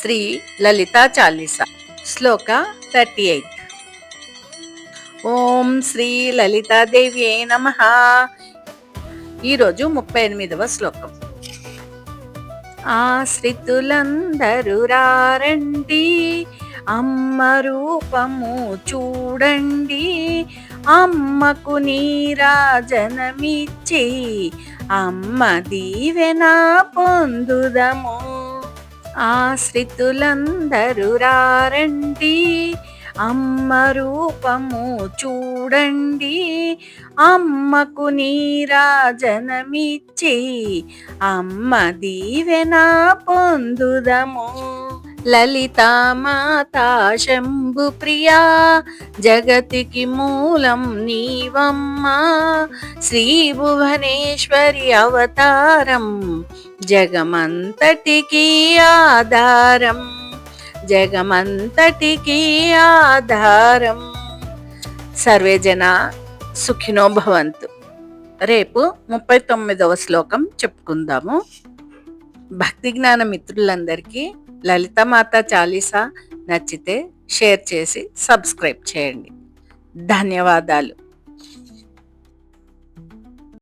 శ్రీ లలితా చాలీస శ్లోక thirty eight. ఓం శ్రీ లలితాదేవి నమ. ఈరోజు ముప్పై ఎనిమిదవ శ్లోకం. ఆశ్రితులందరూ రారండి అమ్మ రూపము చూడండి అమ్మకు నీరాజనమిచ్చి అమ్మ దీవెన పొందుదము. ఆశ్రితులందరూ రారండి. అమ్మ రూపము చూడండి. అమ్మకు నీరాజనమిచ్చి అమ్మ దీవెన పొందుదము. లలితామాతా శంభు ప్రియా జగతికి మూలం నీవమ్మా. శ్రీ భువనేశ్వరి అవతారం జగమంతటికి ఆధారం జగమంతటికి ఆధారం. సర్వే జన సుఖినో భవంతు. రేపు ముప్పై తొమ్మిదవ శ్లోకం చెప్పుకుందాము. భక్తి జ్ఞాన మిత్రులందరికీ లలితమాత చాలీసా నచ్చితే షేర్ చేసి సబ్స్క్రైబ్ చేయండి. ధన్యవాదాలు.